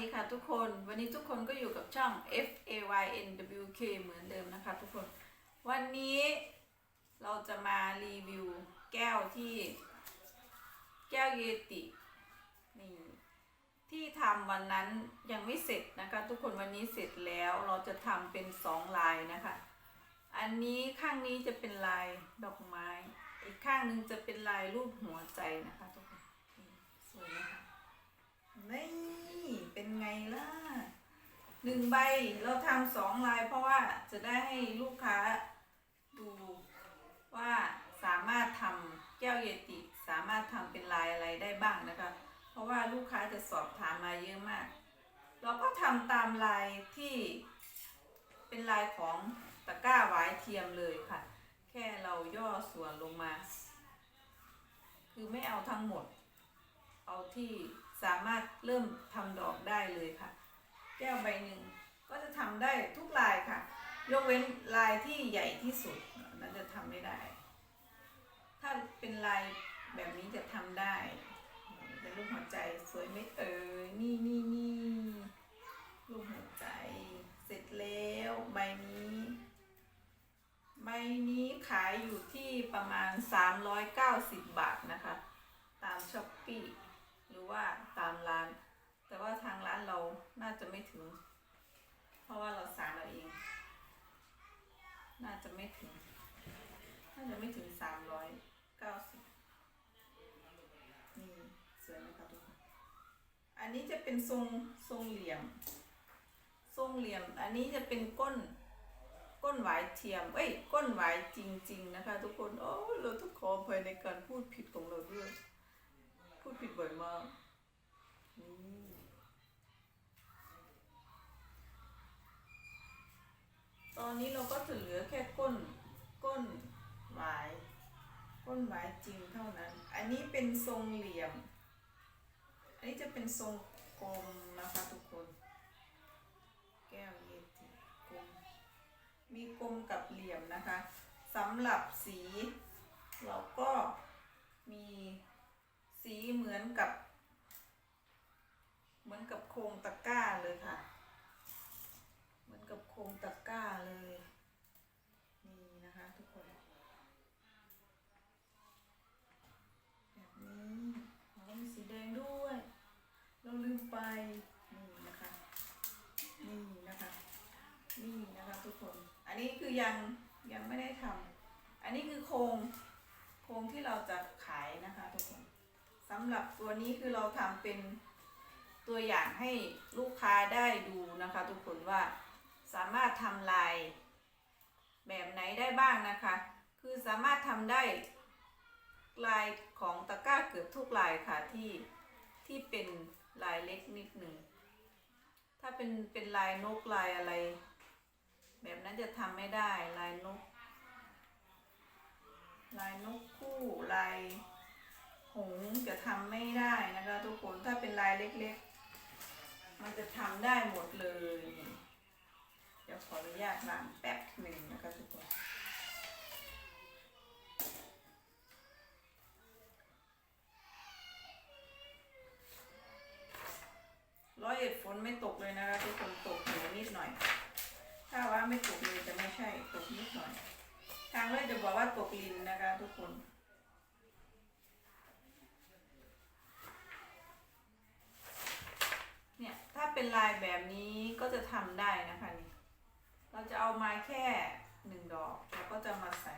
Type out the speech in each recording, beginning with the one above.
ดีค่ะทุกคน วันนี้ทุกคนก็อยู่กับช่อง F A Y N W K เหมือนเดิมนะคะทุกคน วันนี้เราจะมารีวิวแก้วที่แก้วเยตินี่ที่ทำวันนั้นยังไม่เสร็จนะคะ ทุกคนวันนี้เสร็จแล้วเราจะทำเป็นสองลายนะคะ อันนี้ข้างนี้จะเป็นลายดอกไม้ อีกข้างหนึงจะเป็นลายรูปหัวใจนะคะทุกคนสวยนะคะนี่ เป็นไงล่ะหนึ่งใบเราทำสองลายเพราะว่าจะได้ให้ลูกค้าดูว่าสามารถทำแก้วเยติสามารถทำเป็นลายอะไรได้บ้างนะคะ เพราะว่าลูกค้าจะสอบถามมาเยอะมาก เราก็ทำตามลายที่เป็นลายของตะกร้าหวายเทียมเลยค่ะ แค่เราย่อส่วนลงมา คือไม่เอาทั้งหมด เอาที่ สามารถเริ่มทำดอกได้เลยค่ะ แก้วใบหนึ่งก็จะทำได้ทุกลายค่ะ ยกเว้นลายที่ใหญ่ที่สุดนั้นจะทำไม่ได้ ถ้าเป็นลายแบบนี้จะทำได้เป็นรูปหัวใจสวยไหมเอ่ยนี่นี่นี่รูปหัวใจ เสร็จแล้วใบนี้ใบนี้ขายอยู่ที่ประมาณ 390 บาทนะคะ ตามช้อปปี้ หรือว่าตามร้าน แต่ว่าทางร้านเราน่าจะไม่ถึง เพราะว่าเราสั่งเราเอง น่าจะไม่ถึง น่าจะไม่ถึง390นี่สวยไหมคะทุกคนอันนี้จะเป็นทรงทรงเหลี่ยม ทรงเหลี่ยม อันนี้จะเป็นก้นก้นหวายเทียม เอ้ย ก้นหวายจริง ๆ นะคะ ทุกคน โอ้ เราต้องขออภัยในการพูดผิดของเราด้วย ดผิดบ่อยมากนี่ตอนนี้เราก็จะเหลือแค่ก้นก้นหวายก้นหวายจริงเท่านั้น อันนี้เป็นทรงเหลี่ยม อันนี้จะเป็นทรงกลมนะคะทุกคน แก้วเยติกลมมีกลมกับเหลี่ยมนะคะสำหรับสี เราก็มี สีเหมือนกับ เหมือนกับโครงตะกร้าเลยค่ะ เหมือนกับโครงตะกร้าเลย นี่นะคะทุกคน แบบนี้เราก็มีสีแดงด้วย เราลืมไป นี่นะคะ นี่นะคะ นี่นะคะทุกคน อันนี้คือยังยังไม่ได้ทำอันนี้คือโครงโครงที่เราจะขายนะคะทุกคน สำหรับตัวนี้คือเราทำเป็นตัวอย่างให้ลูกค้าได้ดูนะคะ ทุกคนว่าสามารถทำลายแบบไหนได้บ้างนะคะ คือสามารถทำได้ลายของตะกร้าเกือบทุกลายค่ะที่ที่เป็นลายเล็กนิดหนึ่ง ถ้าเป็นเป็นลายนกลายอะไร แบบนั้นจะทำไม่ได้ลายนก ลายนกคู่ลาย หงจะทำไม่ได้นะคะทุกคนถ้าเป็นลายเล็กๆ มันจะทำได้หมดเลย เดี๋ยวขออนุญาตล้างแป๊บหนึ่งนะคะทุกคนร้อยเอ็ดฝนไม่ตกเลยนะคะทุกคนตกอยู่นิดหน่อย ถ้าว่าไม่ตกเลยจะไม่ใช่ตกนิดหน่อย ทางเลยจะบอกว่าตกลินนะคะทุกคน เป็นลายแบบนี้ก็จะทำได้นะคะนี่เราจะเอามาแค่หนึ่งดอกแล้วก็จะมาใส่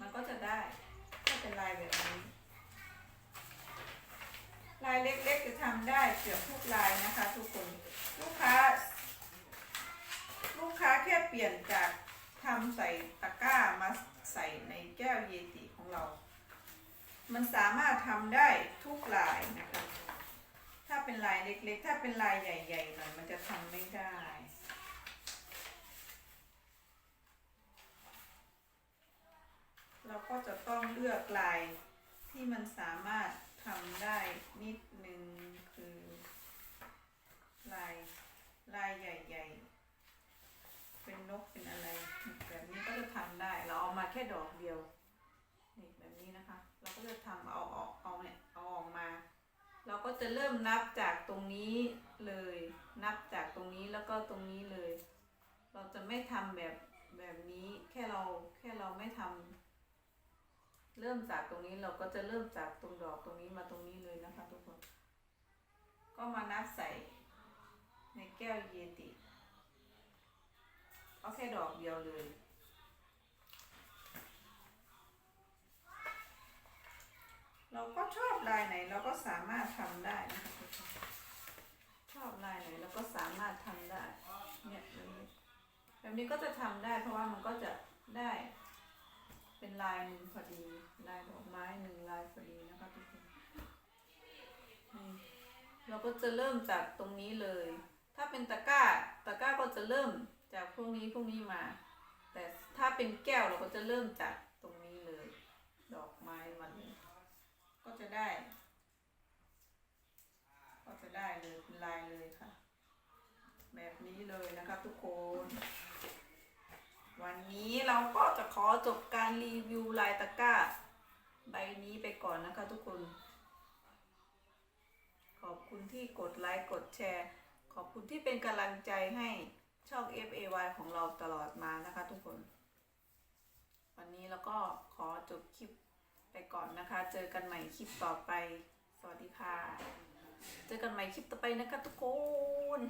มันก็จะได้ถ้าเป็นลายแบบนี้ ลายเล็กๆจะทำได้เกือบทุกลายนะคะ ทุกคนลูกค้า ลูกค้าแค่เปลี่ยนจากทำใส่ตะกร้ามาใส่ในแก้วเยติของเรา มันสามารถทำได้ทุกลายนะคะาเป็นลายเล็ก ๆ ถ้าเป็นลายใหญ่ๆหน่อยมันจะทำไม่ได้เราก็จะต้องเลือกลายที่มันสามารถทำได้นิดนึงคือ ลายลายใหญ่ ๆ เป็นนกเป็นอะไรแบบนี้ก็จะทำได้ เราเอามาแค่ดอกเดียวนี่แบบนี้นะคะ เรา ก็จะเอาออกเอาเนี่ยเอาออกมาเราก็จะจะเริ่มนับจากตรงนี้เลย นับจากตรงนี้แล้วก็ตรงนี้เลย เราจะไม่ทำแบบแบบนี้แค่เราแค่เราไม่ทำเริ่มจากตรงนี้เราก็จะเริ่มจากตรงดอกตรงนี้มาตรงนี้เลยนะคะทุกคน ก็มานับใส่ในแก้วเยติเอาแค่ดอกเดียวเลยเราก็ชอบลายไหนเราก็สามารถทำได้นะคะทุกคนชอบลายไหนเรา ก็สามารถทำได้เนี่ยแบบนี้แบบนี้ก็จะทำได้ เพราะว่ามันก็จะได้เป็นลายหนึ่งพอดีลายดอกไม้หนึ่งลายพอดีนะคะทุกคนเราก็จะเริ่มจากตรงนี้เลย ถ้าเป็นตะกร้าตะกร้าก็จะเริ่มจากพวกนี้พวกนี้มา แต่ถ้าเป็นแก้วเราก็จะเริ่มจากตรงนี้เลย ดอกไม้มันเลยก็จะได้ ก็จะได้เลยเป็นลายเลยค่ะ แบบนี้เลยนะครับทุกคน วันนี้เราก็จะขอจบการรีวิวลายตะกร้า ใบนี้ไปก่อนนะคะทุกคน ขอบคุณที่กดไลค์กดแชร์ ขอบคุณที่เป็นกำลังใจให้ช่อง FAY ของเราตลอดมานะคะทุกคน วันนี้เราก็ขอจบคลิปไปก่อนนะคะ เจอกันใหม่คลิปต่อไป สวัสดีค่ะ เจอกันใหม่คลิปต่อไปนะคะทุกคน